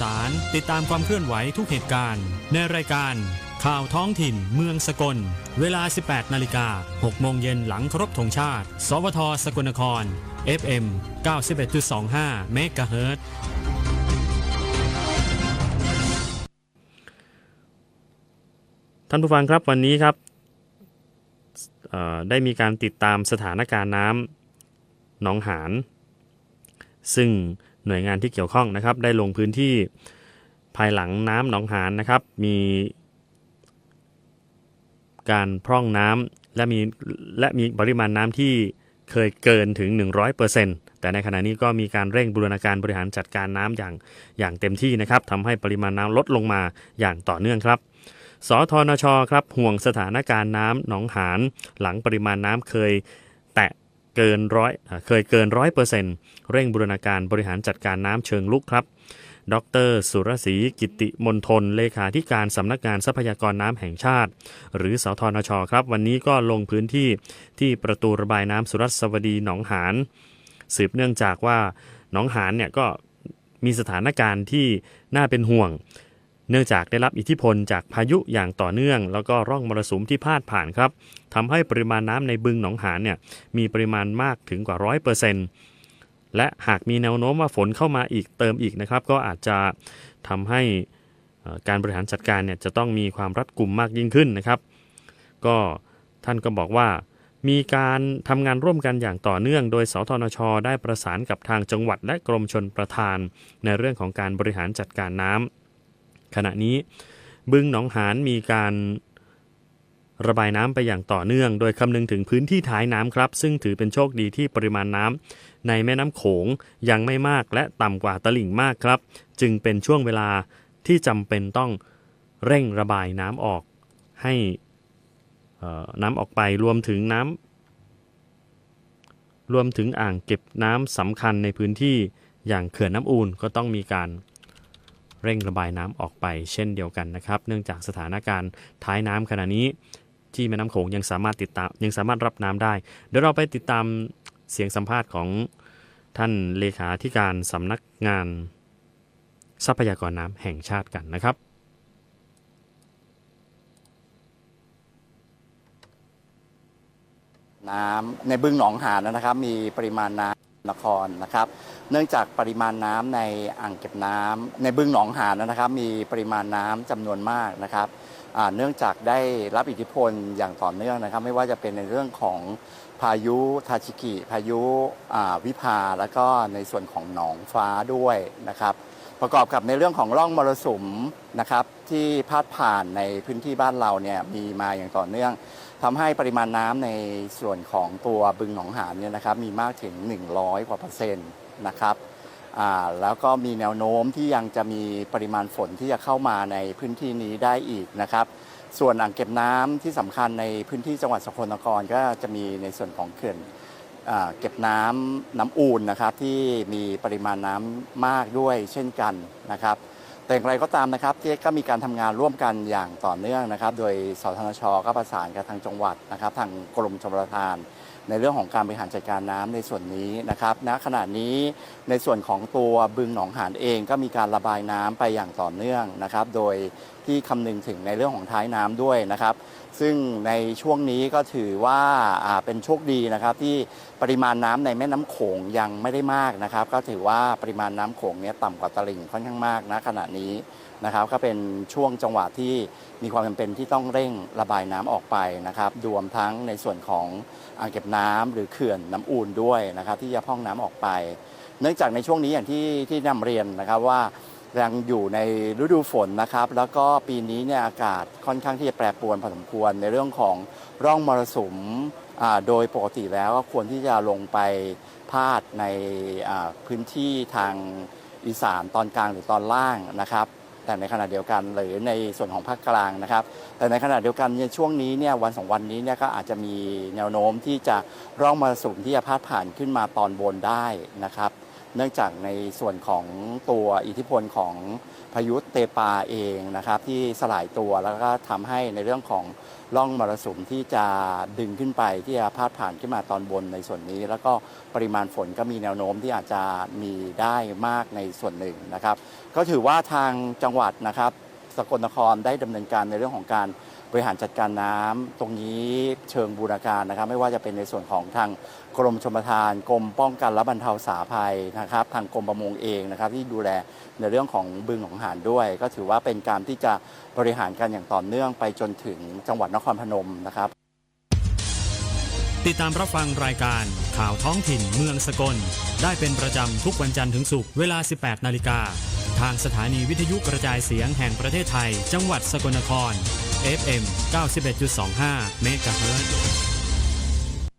สาร ติดตามความเคลื่อนไหวทุกเหตุการณ์ ในรายการ ข่าวท้องถิ่น เมืองสกล เวลา 18 นาฬิกา 6 โมงเย็นหลังเคารพธงชาติ สวทสกลนคร FM 91.25เมกะเฮิรตซ์ท่านผู้ฟังครับวันนี้ครับได้มีการติดตามสถานการณ์น้ำหนองหาน ซึ่ง หน่วยงานที่เกี่ยวข้องนะครับได้ลงพื้นที่ภายหลังน้ำหนองหานนะครับ มีการพร่องน้ำและมีและมีปริมาณน้ำที่เคยเกินถึง 100%แต่ในขณะนี้ก็มีการเร่งบูรณาการบริหารจัดการน้ำอย่างอย่างเต็มที่นะครับทำให้ปริมาณน้ำลดลงมาอย่างต่อเนื่องครับสทนชครับห่วงสถานการณ์น้ำหนองหานหลังปริมาณน้ำเคย เกินร้อยเคยเกินร้อยเปอร์เซ็นต์เร่งบูรณาการบริหารจัดการน้ำเชิงลุกครับ ดร สุรศรีกิติมนทนเลขาธิการสำนักงานทรัพยากรน้ำแห่งชาติ หรือสทนชครับ วันนี้ก็ลงพื้นที่ที่ประตูระบายน้ำสุรัสวดีหนองหานสืบเนื่องจากว่าหนองหานเนี่ยก็มีสถานการณ์ที่น่าเป็นห่วง เนื่องจากได้รับอิทธิพลจากพายุอย่างต่อเนื่อง แล้วก็ร่องมรสุมที่พาดผ่านครับทำให้ปริมาณน้ำในบึงหนองหานเนี่ยมีปริมาณมากถึงกว่าร้อยเปอร์เซ็นต์และหากมีแนวโน้มว่าฝนเข้ามาอีกเติมอีกนะครับ ก็อาจจะทำให้การบริหารจัดการเนี่ยจะต้องมีความรัดกุมมากยิ่งขึ้นนะครับ ก็ท่านก็บอกว่ามีการทำงานร่วมกันอย่างต่อเนื่อง โดยสทนช ได้ประสานกับทางจังหวัดและกรมชนประทาน ในเรื่องของการบริหารจัดการน้ำ ขณะนี้บึงหนองหานมีการระบายน้ำไปอย่างต่อเนื่อง โดยคำนึงถึงพื้นที่ท้ายน้ำครับ ซึ่งถือเป็นโชคดีที่ปริมาณน้ำในแม่น้ำโขงยังไม่มากและต่ำกว่าตลิ่งมากครับ จึงเป็นช่วงเวลาที่จำเป็นต้องเร่งระบายน้ำออกให้น้ำออกไปรวมถึงน้ำรวมถึงอ่างเก็บน้ำสำคัญในพื้นที่อย่างเขื่อนน้ำอูนก็ต้องมีการ เร่งระบายน้ำออกไปเช่นเดียวกันนะครับ เนื่องจากสถานการณ์ท้ายน้ำขณะนี้ ที่แม่น้ำโขงยังสามารถติดตามยังสามารถรับน้ำได้ เดี๋ยวเราไปติดตามเสียงสัมภาษณ์ของท่านเลขาธิการสำนักงาน ทรัพยากรน้ำแห่งชาติกันนะครับ น้ำในบึงหนองหานนะครับ มีปริมาณน้ำนครนะครับ เนื่องจากปริมาณน้ำในอ่างเก็บน้ำในบึงหนองหานนะครับ มีปริมาณน้ำจำนวนมากนะครับเนื่องจากได้รับอิทธิพลอย่างต่อเนื่องนะครับ ไม่ว่าจะเป็นในเรื่องของพายุทาชิกิ พายุวิภาแล้วก็ในส่วนของหนองฟ้าด้วยนะครับ ประกอบกับในเรื่องของร่องมรสุมนะครับที่พาดผ่านในพื้นที่บ้านเราเนี่ยมีมาอย่างต่อเนื่องทำให้ปริมาณน้ำในส่วนของตัวบึงหนองหานเนี่ยนะครับมีมากถึง 100 กว่าเปอร์เซ็นต์นะครับแล้วก็มีแนวโน้มที่ยังจะมีปริมาณฝนที่จะเข้ามาในพื้นที่นี้ได้อีกนะครับ ส่วนอ่างเก็บน้ำที่สำคัญในพื้นที่จังหวัดสกลนครก็จะมีในส่วนของเขื่อน เก็บน้ำน้ำอูนนะครับที่มีปริมาณน้ำมากด้วยเช่นกันนะครับแต่อย่างไรก็ตามนะครับที่ก็มีการทำงานร่วมกันอย่างต่อเนื่องนะครับ โดยสทนชก็ประสานกับทางจังหวัดนะครับ ทางกรมชลประทาน ในเรื่องของการบริหารจัดการน้ำในส่วนนี้นะครับณขณะนี้ในส่วนของตัวบึงหนองหานเองก็มีการระบายน้ำไปอย่างต่อเนื่องนะครับ โดยที่คำนึงถึงในเรื่องของท้ายน้ำด้วยนะครับ ซึ่งในช่วงนี้ก็ถือว่าเป็นโชคดีนะครับที่ปริมาณน้ำในแม่น้ำโขงยังไม่ได้มากนะครับ ก็ถือว่าปริมาณน้ำโขงเนี้ยต่ำกว่าตลิ่งค่อนข้างมากนะขณะนี้นะครับก็เป็นช่วงจังหวะที่มีความจำเป็นที่ต้องเร่งระบายน้ำออกไปนะครับรวมทั้งในส่วนของอ่างเก็บน้ำหรือเขื่อนน้ำอูนด้วยนะครับ ที่จะพ่องน้ำออกไป เนื่องจากในช่วงนี้อย่างที่ที่นำเรียนนะครับว่า ยังอยู่ในฤดูฝนนะครับ แล้วก็ปีนี้เนี่ยอากาศค่อนข้างที่จะแปรปรวนพอสมควรในเรื่องของร่องมรสุมอ่าโดยปกติแล้วก็ควรที่จะลงไปพาดในพื้นที่ทางอีสานตอนกลางหรือตอนล่างนะครับ แต่ในขณะเดียวกันหรือในส่วนของภาคกลางนะครับ แต่ในขณะเดียวกันในช่วงนี้เนี่ยวันสองวันนี้เนี่ยก็อาจจะมีแนวโน้มที่จะร่องมรสุมที่จะพาดผ่านขึ้นมาตอนบนได้นะครับ เนื่องจากในส่วนของตัวอิทธิพลของพายุเตปาเองนะครับที่สลายตัวแล้วก็ทำให้ในเรื่องของร่องมรสุมที่จะดึงขึ้นไปที่จะพาดผ่านขึ้นมาตอนบนในส่วนนี้ แล้วก็ปริมาณฝนก็มีแนวโน้มที่อาจจะมีได้มากในส่วนหนึ่งนะครับ ก็ถือว่าทางจังหวัดนะครับสกลนครได้ดำเนินการในเรื่องของการ บริหารจัดการน้ำตรงนี้เชิงบูรณาการนะครับ ไม่ว่าจะเป็นในส่วนของทางกรมชลประทานกรมป้องกันและบรรเทาสาภัยนะครับ ทางกรมประมงเองนะครับ ที่ดูแลในเรื่องของบึงของหารด้วย ก็ถือว่าเป็นการที่จะบริหารกันอย่างต่อเนื่องไปจนถึงจังหวัดนครพนมนะครับ ติดตามรับฟังรายการข่าวท้องถิ่นเมืองสกล ได้เป็นประจำทุกวันจันทร์ถึงศุกร์เวลา 18 นาฬิกาทางสถานีวิทยุกระจายเสียงแห่งประเทศไทย จังหวัดสกลนคร FM 91.25เมกะเฮิรตซ์